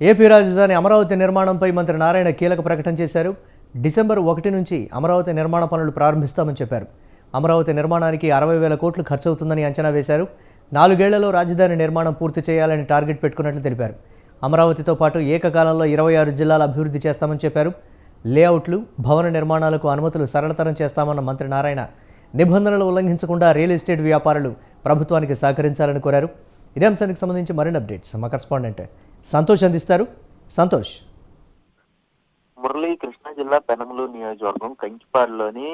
AP రాజధాని అమరావతి నిర్మాణంపై మంత్రి నారాయణ కీలక ప్రకటన చేశారు. డిసెంబర్ ఒకటి నుంచి అమరావతి నిర్మాణ పనులు ప్రారంభిస్తామని చెప్పారు. అమరావతి నిర్మాణానికి అరవై వేల కోట్లు ఖర్చవుతుందని అంచనా వేశారు. నాలుగేళ్ళలో రాజధాని నిర్మాణం పూర్తి చేయాలని టార్గెట్ పెట్టుకున్నట్లు తెలిపారు. అమరావతితో పాటు ఏకకాలంలో ఇరవై ఆరు జిల్లాల అభివృద్ధి చేస్తామని చెప్పారు. లేఅవుట్లు భవన నిర్మాణాలకు అనుమతులు సరళతరం చేస్తామన్న మంత్రి నారాయణ నిబంధనలు ఉల్లంఘించకుండా రియల్ ఎస్టేట్ వ్యాపారులు ప్రభుత్వానికి సహకరించాలని కోరారు. ఇదే అంశానికి సంబంధించి మరిన్ని అప్డేట్స్. మా కరస్పాండెంట్ సంతోష్ అందిస్తారు. సంతోష్. మురళీ కృష్ణా జిల్లా పెనమలూరు నియోజకవర్గం కంకిపాడులోని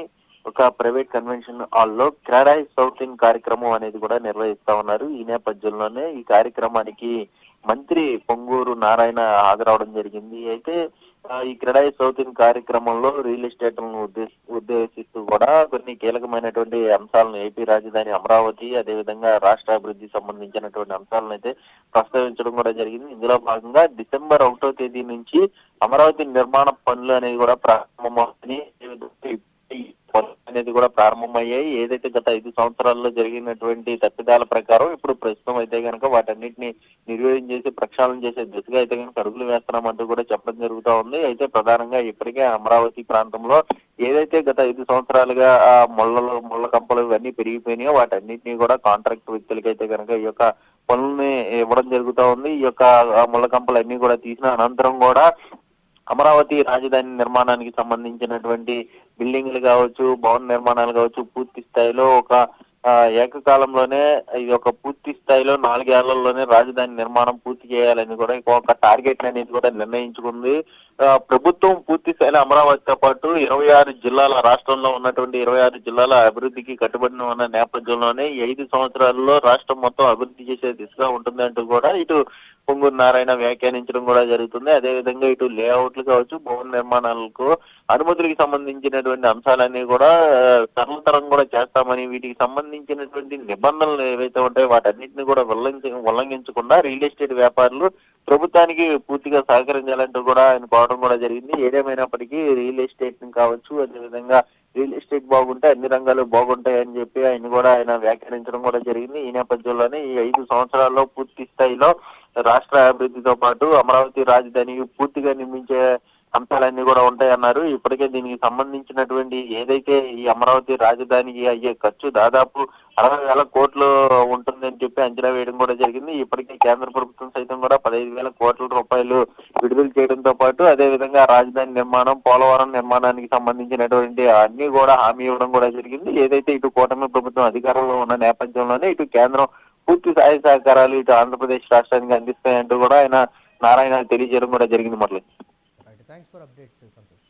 ఒక ప్రైవేట్ కన్వెన్షన్ హాల్లో క్రాడాయ్ సౌత్ ఇన్ కార్యక్రమం అనేది కూడా నిర్వహిస్తా ఉన్నారు. ఈ నేపథ్యంలోనే ఈ కార్యక్రమానికి మంత్రి పొంగూరు నారాయణ హాజరవడం జరిగింది. అయితే ఈ క్రీడా సౌత్ ఇన్ కార్యక్రమంలో రియల్ ఎస్టేట్ ఉద్దేశిస్తూ కూడా కొన్ని కీలకమైనటువంటి అంశాలను ఏపీ రాజధాని అమరావతి అదేవిధంగా రాష్ట్ర అభివృద్ధికి సంబంధించినటువంటి అంశాలను అయితే ప్రస్తావించడం కూడా జరిగింది. ఇందులో భాగంగా డిసెంబర్ ఒకటో తేదీ నుంచి అమరావతి నిర్మాణ పనులు అనేవి కూడా ప్రారంభమవుతాయి అనేది కూడా ప్రారంభమయ్యాయి. ఏదైతే గత ఐదు సంవత్సరాల్లో జరిగినటువంటి తప్పిదాల ప్రకారం ఇప్పుడు ప్రస్తుతం అయితే కనుక వాటన్నిటిని నిర్వీర్యం చేసి ప్రక్షాళన చేసే దిశగా అయితే కనుక అడుగులు వేస్తున్నామంటూ కూడా చెప్పడం జరుగుతూ ఉంది. అయితే ప్రధానంగా ఇప్పటికే అమరావతి ప్రాంతంలో ఏదైతే గత ఐదు సంవత్సరాలుగా ఆ ముళ్ళలు ముళ్ళ కంపలు ఇవన్నీ పెరిగిపోయినాయో వాటన్నిటినీ కూడా కాంట్రాక్ట్ వ్యక్తులకైతే కనుక ఈ యొక్క పనుల్ని ఇవ్వడం జరుగుతూ ఉంది. ఈ యొక్క ముళ్ళ కంపలు అన్ని కూడా తీసిన అనంతరం కూడా అమరావతి రాజధాని నిర్మాణానికి సంబంధించినటువంటి బిల్డింగ్లు కావచ్చు భవన నిర్మాణాలు కావచ్చు పూర్తి స్థాయిలో ఒక ఏకకాలంలోనే ఈ యొక్క పూర్తి స్థాయిలో నాలుగేళ్ళలోనే రాజధాని నిర్మాణం పూర్తి చేయాలని కూడా ఒక టార్గెట్ అనేది కూడా నిర్ణయించుకుంది. ప్రభుత్వం పూర్తి స్థాయిలో అమరావతితో పాటు ఇరవై ఆరు జిల్లాల రాష్ట్రంలో ఉన్నటువంటి ఇరవై ఆరు జిల్లాల అభివృద్ధికి కట్టుబడిన ఉన్న నేపథ్యంలోనే ఐదు సంవత్సరాల్లో రాష్ట్రం మొత్తం అభివృద్ధి చేసే దిశగా ఉంటుంది అంటూ కూడా ఇటు పొంగూరు నారాయణ వ్యాఖ్యానించడం కూడా జరుగుతుంది. అదేవిధంగా ఇటు లేఅవుట్లు కావచ్చు భవన నిర్మాణాలకు అనుమతులకు సంబంధించినటువంటి అంశాలన్నీ కూడా సరళతరం కూడా చేస్తామని వీటికి సంబంధించినటువంటి నిబంధనలు ఏవైతే ఉంటాయో వాటన్నిటిని కూడా ఉల్లంఘించ ఉల్లంఘించకుండా రియల్ ఎస్టేట్ వ్యాపారులు ప్రభుత్వానికి పూర్తిగా సహకరించాలంటూ కూడా ఆయన కోవడం కూడా జరిగింది. ఏదేమైనప్పటికీ రియల్ ఎస్టేట్ని కావచ్చు అదేవిధంగా రియల్ ఎస్టేట్ బాగుంటే అన్ని రంగాలు బాగుంటాయని చెప్పి ఆయన కూడా ఆయన వ్యాఖ్యానించడం కూడా జరిగింది. ఈ నేపథ్యంలోనే ఈ ఐదు సంవత్సరాల్లో పూర్తి స్థాయిలో రాష్ట్ర అభివృద్ధితో పాటు అమరావతి రాజధాని పూర్తిగా నిర్మించే అంశాలన్నీ కూడా ఉంటాయన్నారు. ఇప్పటికే దీనికి సంబంధించినటువంటి ఏదైతే ఈ అమరావతి రాజధానికి అయ్యే ఖర్చు దాదాపు అరవై వేల కోట్లు ఉంటుందని చెప్పి అంచనా వేయడం కూడా జరిగింది. ఇప్పటికే కేంద్ర ప్రభుత్వం సైతం కూడా పదహైదు వేల కోట్ల రూపాయలు విడుదల చేయడంతో పాటు అదే విధంగా రాజధాని నిర్మాణం పోలవరం నిర్మాణానికి సంబంధించినటువంటి అన్ని కూడా హామీ ఇవ్వడం కూడా జరిగింది. ఏదైతే ఇటు కూటమి ప్రభుత్వం అధికారంలో ఉన్న నేపథ్యంలోనే ఇటు కేంద్రం పూర్తి సహాయ సహకారాలు ఇటు ఆంధ్రప్రదేశ్ రాష్ట్రానికి అందిస్తాయంటూ కూడా ఆయన నారాయణ తెలియజేయడం కూడా జరిగింది మొదలు థ్యాంక్స్ ఫర్ అప్డేట్స్ సంతోష్